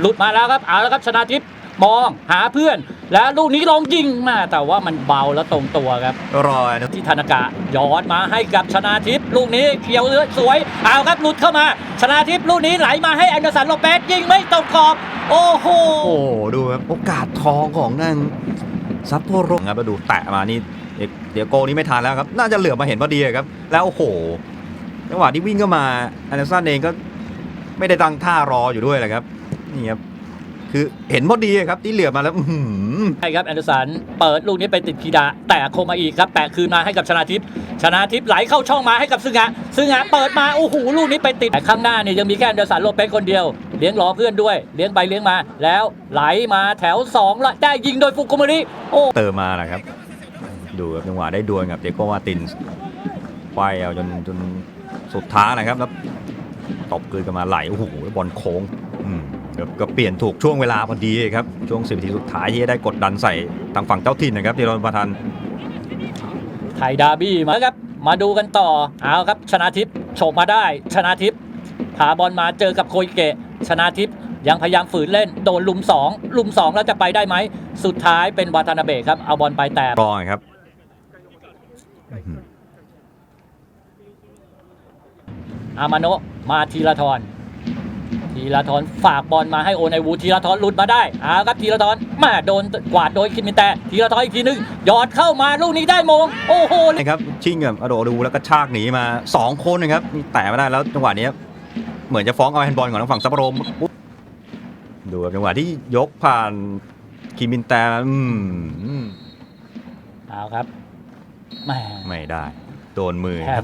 หลุดมาแล้วครับเอาแล้วครับชนาทิพย์มองหาเพื่อน แล้วลูกนี้ลองยิงมาแต่ว่ามันเบาแล้วตรงตัวครับ รอยนะที่ธนากะย้อนมาให้กับชนาทิพย์ลูกนี้เขียวเลือสวยเอาครับหลุดเข้ามา ชนาทิพย์ลูกนี้ไหลมาให้แอนเดอร์สันโลเปสยิงไม่ตรงกรอบ โอ้โหโอ้โหดูครับโอกาสทองของนั่นซัปโปโรครับแล้วดูแตะมานี่เอกเดี๋ยวโกนี้ไม่ทันแล้วครับ น่าจะเหลือบมาเห็นพอดีครับ แล้วโอ้โหจังหวะที่วิ่งเข้ามาอันเดอร์สันเองก็ไม่ได้ตั้งท่ารออยู่ด้วยแหละครับ นี่ครับคือเห็นพอดีครับที่เหลือบมาแล้วอื้อหือ ใช่ครับแอนเดอร์สันเปิดลูกนี้ไปติดคีดา แต่โคงมาอีกครับแต่คืนมาให้กับชนาทิพย์ชนาทิพย์ไหลเข้าช่องมาให้กับซึงหะซึงหะเปิดมาโอ้โหลูกนี้ไปติดแต่ข้างหน้าเนี่ยยังมีแค่แอนเดอร์สันโลเปสคนเดียวเลี้ยงล้อเพื่อนด้วย เลี้ยงไปเลี้ยงมา แล้วไหลมาแถว2แล้วได้ยิงโดยฟุกุมาริโอ้เติมมาแหละครับ ดูครับจังหวะได้ดวลกับเจโกวาตินส์ควายเอาจนจนสุดท้ายนะครับแล้วตบคืนกันมาไหลโอ้โหบอลโค้งอืมเกือบเกือบเปลี่ยนถูกช่วงเวลาพอดีครับ ช่วงสิบนาทีสุดท้ายที่ได้กดดันใส่ทางฝั่งเจ้าถิ่นนะครับที่เราประทานไทยดาร์บี้มาครับ มาดูกันต่อ เอาครับ ชนะทิพย์โฉบมาได้ ชนะทิพย์พาบอลมาเจอกับโคอิเกะ ชนะทิพย์ยังพยายามฝืนเล่นโดนลุม 2 ลุม 2 แล้วจะไปได้ไหม สุดท้ายเป็นวาตานาเบะครับ เอาบอลไปแต่รอครับอื้อหืออามาโนะมาทีละทอน ทีละทอนฝากบอลมาให้โอไนวูทีละทอนหลุดมาได้เอาครับทีละทอนมาโดนกวาดโดยคิมมินแต่ทีละทอนอีกทีหนึงหยอดเข้ามาลูกนี้ได้มงโอ้โหนะครับชิงกับอโดดูแล้วก็ชากหนีมา 2 คนนะครับนี่แตะไม่ได้แล้วจังหวะนี้เหมือนจะฟ้องเอาแฮนด์บอลของทางฝั่งซัปโปโรปุ๊บดูครับจังหวะที่ยกผ่านคิมินแตอืมเอาครับแหมไม่ได้โดนมือแทบ